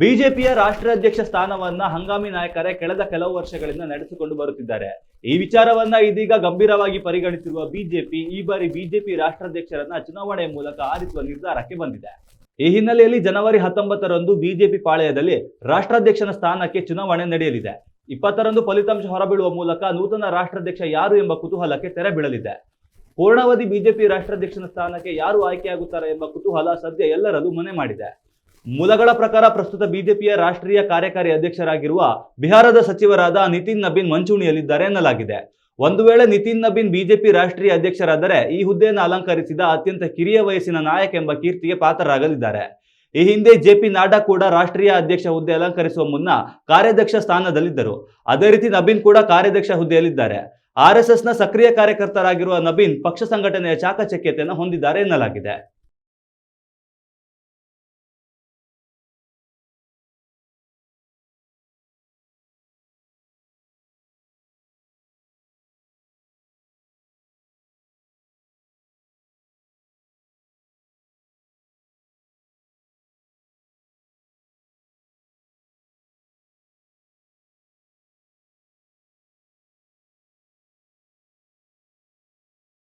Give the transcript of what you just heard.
ಬಿಜೆಪಿಯ ರಾಷ್ಟ್ರಾಧ್ಯಕ್ಷ ಸ್ಥಾನವನ್ನ ಹಂಗಾಮಿ ನಾಯಕರೇ ಕಳೆದ ಕೆಲವು ವರ್ಷಗಳಿಂದ ನಡೆಸಿಕೊಂಡು ಬರುತ್ತಿದ್ದಾರೆ. ಈ ವಿಚಾರವನ್ನ ಇದೀಗ ಗಂಭೀರವಾಗಿ ಪರಿಗಣಿಸಿರುವ ಬಿಜೆಪಿ, ಈ ಬಾರಿ ಬಿಜೆಪಿ ರಾಷ್ಟ್ರಾಧ್ಯಕ್ಷರನ್ನ ಚುನಾವಣೆ ಮೂಲಕ ಆರಿಸುವ ನಿರ್ಧಾರಕ್ಕೆ ಬಂದಿದೆ. ಈ ಹಿನ್ನೆಲೆಯಲ್ಲಿ ಜನವರಿ ಹತ್ತೊಂಬತ್ತರಂದು ಬಿಜೆಪಿ ಪಾಳೆಯದಲ್ಲಿ ರಾಷ್ಟ್ರಾಧ್ಯಕ್ಷನ ಸ್ಥಾನಕ್ಕೆ ಚುನಾವಣೆ ನಡೆಯಲಿದೆ. ಇಪ್ಪತ್ತರಂದು ಫಲಿತಾಂಶ ಹೊರಬೀಳುವ ಮೂಲಕ ನೂತನ ರಾಷ್ಟ್ರಾಧ್ಯಕ್ಷ ಯಾರು ಎಂಬ ಕುತೂಹಲಕ್ಕೆ ತೆರೆ ಬೀಳಲಿದೆ. ಪೂರ್ಣಾವಧಿ ಬಿಜೆಪಿ ರಾಷ್ಟ್ರಾಧ್ಯಕ್ಷನ ಸ್ಥಾನಕ್ಕೆ ಯಾರು ಆಯ್ಕೆಯಾಗುತ್ತಾರೆ ಎಂಬ ಕುತೂಹಲ ಸದ್ಯ ಎಲ್ಲರಲ್ಲೂ ಮನೆ ಮಾಡಿದೆ. ಮೂಲಗಳ ಪ್ರಕಾರ ಪ್ರಸ್ತುತ ಬಿಜೆಪಿಯ ರಾಷ್ಟ್ರೀಯ ಕಾರ್ಯಕಾರಿ ಅಧ್ಯಕ್ಷರಾಗಿರುವ ಬಿಹಾರದ ಸಚಿವರಾದ ನಿತಿನ್ ನಬೀನ್ ಮಂಚೂಣಿಯಲ್ಲಿದ್ದಾರೆ ಎನ್ನಲಾಗಿದೆ. ಒಂದು ವೇಳೆ ನಿತಿನ್ ನಬೀನ್ ಬಿಜೆಪಿ ರಾಷ್ಟ್ರೀಯ ಅಧ್ಯಕ್ಷರಾದರೆ ಈ ಹುದ್ದೆಯನ್ನು ಅಲಂಕರಿಸಿದ ಅತ್ಯಂತ ಕಿರಿಯ ವಯಸ್ಸಿನ ನಾಯಕ ಎಂಬ ಕೀರ್ತಿಗೆ ಪಾತ್ರರಾಗಲಿದ್ದಾರೆ. ಈ ಹಿಂದೆ ಜೆಪಿ ನಾಡಾ ಕೂಡ ರಾಷ್ಟ್ರೀಯ ಅಧ್ಯಕ್ಷ ಹುದ್ದೆ ಅಲಂಕರಿಸುವ ಮುನ್ನ ಕಾರ್ಯಾಧ್ಯಕ್ಷ ಸ್ಥಾನದಲ್ಲಿದ್ದರು. ಅದೇ ರೀತಿ ನಬೀನ್ ಕೂಡ ಕಾರ್ಯಾಧ್ಯಕ್ಷ ಹುದ್ದೆಯಲ್ಲಿದ್ದಾರೆ. ಆರ್ ಎಸ್ ಎಸ್ನ ಸಕ್ರಿಯ ಕಾರ್ಯಕರ್ತರಾಗಿರುವ ನಬೀನ್ ಪಕ್ಷ ಸಂಘಟನೆಯ ಚಾಕಚಕ್ಯತೆಯನ್ನು ಹೊಂದಿದ್ದಾರೆ ಎನ್ನಲಾಗಿದೆ.